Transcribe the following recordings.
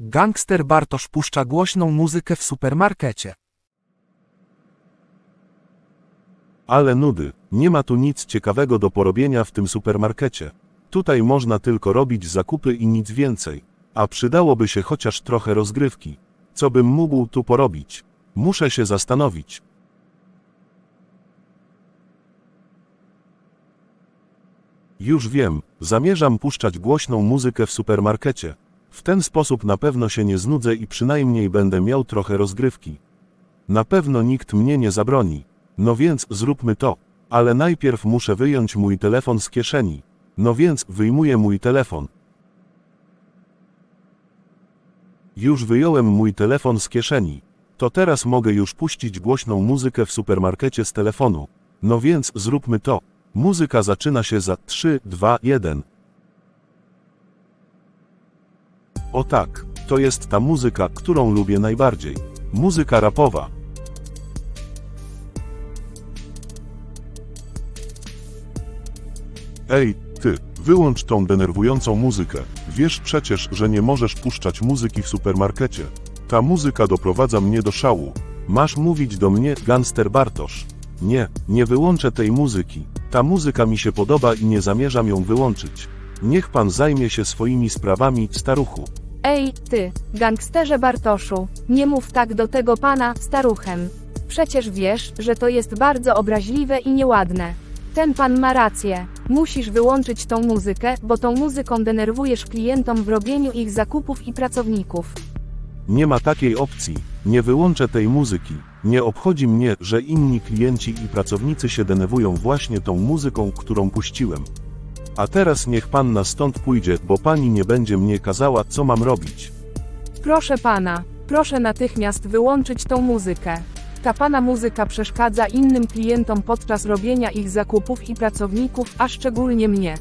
Gangster Bartosz puszcza głośną muzykę w supermarkecie. Ale nudy, nie ma tu nic ciekawego do porobienia w tym supermarkecie. Tutaj można tylko robić zakupy i nic więcej. A przydałoby się chociaż trochę rozgrywki. Co bym mógł tu porobić? Muszę się zastanowić. Już wiem, zamierzam puszczać głośną muzykę w supermarkecie. W ten sposób na pewno się nie znudzę i przynajmniej będę miał trochę rozgrywki. Na pewno nikt mnie nie zabroni. No więc zróbmy to. Ale najpierw muszę wyjąć mój telefon z kieszeni. No więc wyjmuję mój telefon. Już wyjąłem mój telefon z kieszeni. To teraz mogę już puścić głośną muzykę w supermarkecie z telefonu. No więc zróbmy to. Muzyka zaczyna się za 3, 2, 1. O tak, to jest ta muzyka, którą lubię najbardziej. Muzyka rapowa. Ej, ty, wyłącz tą denerwującą muzykę. Wiesz przecież, że nie możesz puszczać muzyki w supermarkecie. Ta muzyka doprowadza mnie do szału. Masz mówić do mnie, gangster Bartosz. Nie, nie wyłączę tej muzyki. Ta muzyka mi się podoba i nie zamierzam ją wyłączyć. Niech pan zajmie się swoimi sprawami, staruchu. Ej, ty, gangsterze Bartoszu, nie mów tak do tego pana, staruchem. Przecież wiesz, że to jest bardzo obraźliwe i nieładne. Ten pan ma rację. Musisz wyłączyć tą muzykę, bo tą muzyką denerwujesz klientom w robieniu ich zakupów i pracowników. Nie ma takiej opcji. Nie wyłączę tej muzyki. Nie obchodzi mnie, że inni klienci i pracownicy się denerwują właśnie tą muzyką, którą puściłem. A teraz niech panna stąd pójdzie, bo pani nie będzie mnie kazała, co mam robić. Proszę pana, proszę natychmiast wyłączyć tą muzykę. Ta pana muzyka przeszkadza innym klientom podczas robienia ich zakupów i pracowników, a szczególnie mnie.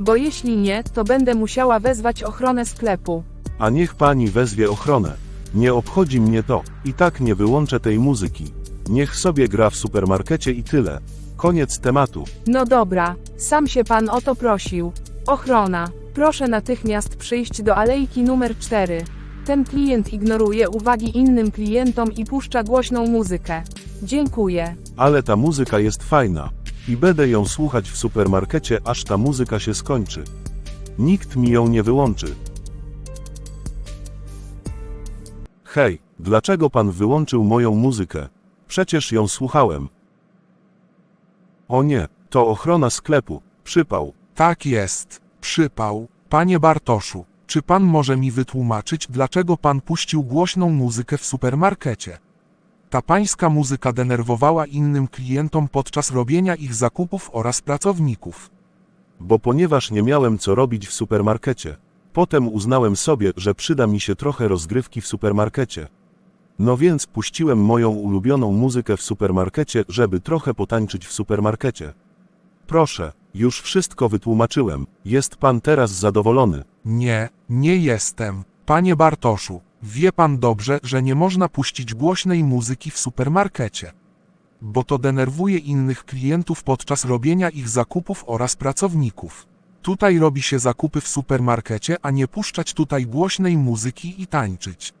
Bo jeśli nie, to będę musiała wezwać ochronę sklepu. A niech pani wezwie ochronę. Nie obchodzi mnie to. I tak nie wyłączę tej muzyki. Niech sobie gra w supermarkecie i tyle. Koniec tematu. No dobra, sam się pan o to prosił. Ochrona, proszę natychmiast przyjść do alejki numer 4. Ten klient ignoruje uwagi innym klientom i puszcza głośną muzykę. Dziękuję. Ale ta muzyka jest fajna. I będę ją słuchać w supermarkecie, aż ta muzyka się skończy. Nikt mi ją nie wyłączy. Hej, dlaczego pan wyłączył moją muzykę? Przecież ją słuchałem. O nie, to ochrona sklepu. Przypał. Tak jest. Przypał. Panie Bartoszu, czy pan może mi wytłumaczyć, dlaczego pan puścił głośną muzykę w supermarkecie? Ta pańska muzyka denerwowała innym klientom podczas robienia ich zakupów oraz pracowników. Bo ponieważ nie miałem co robić w supermarkecie, potem uznałem sobie, że przyda mi się trochę rozgrywki w supermarkecie. No więc puściłem moją ulubioną muzykę w supermarkecie, żeby trochę potańczyć w supermarkecie. Proszę, już wszystko wytłumaczyłem. Jest pan teraz zadowolony. Nie, nie jestem. Panie Bartoszu, wie pan dobrze, że nie można puścić głośnej muzyki w supermarkecie. Bo to denerwuje innych klientów podczas robienia ich zakupów oraz pracowników. Tutaj robi się zakupy w supermarkecie, a nie puszczać tutaj głośnej muzyki i tańczyć.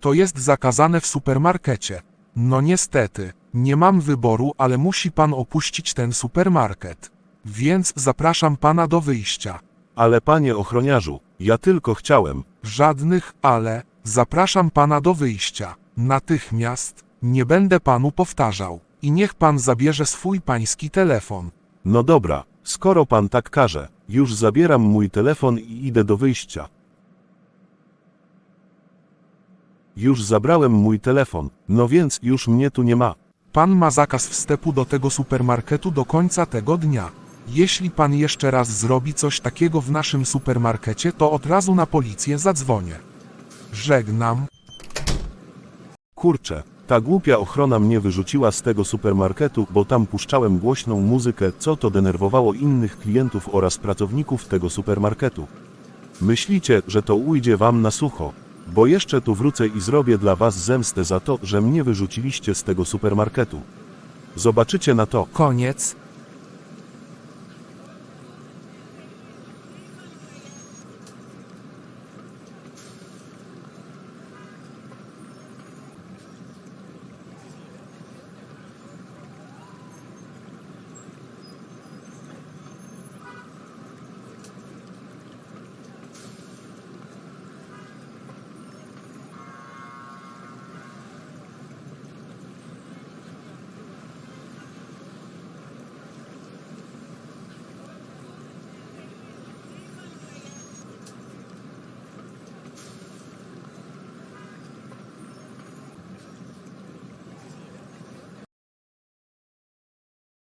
To jest zakazane w supermarkecie. No niestety, nie mam wyboru, ale musi pan opuścić ten supermarket. Więc zapraszam pana do wyjścia. Ale panie ochroniarzu, ja tylko chciałem. Żadnych ale, zapraszam pana do wyjścia. Natychmiast, nie będę panu powtarzał. I niech pan zabierze swój pański telefon. No dobra, skoro pan tak każe, już zabieram mój telefon i idę do wyjścia. Już zabrałem mój telefon, no więc już mnie tu nie ma. Pan ma zakaz wstępu do tego supermarketu do końca tego dnia. Jeśli pan jeszcze raz zrobi coś takiego w naszym supermarkecie, to od razu na policję zadzwonię. Żegnam. Kurczę, ta głupia ochrona mnie wyrzuciła z tego supermarketu, bo tam puszczałem głośną muzykę, co to denerwowało innych klientów oraz pracowników tego supermarketu. Myślicie, że to ujdzie wam na sucho? Bo jeszcze tu wrócę i zrobię dla was zemstę za to, że mnie wyrzuciliście z tego supermarketu. Zobaczycie na to. Koniec.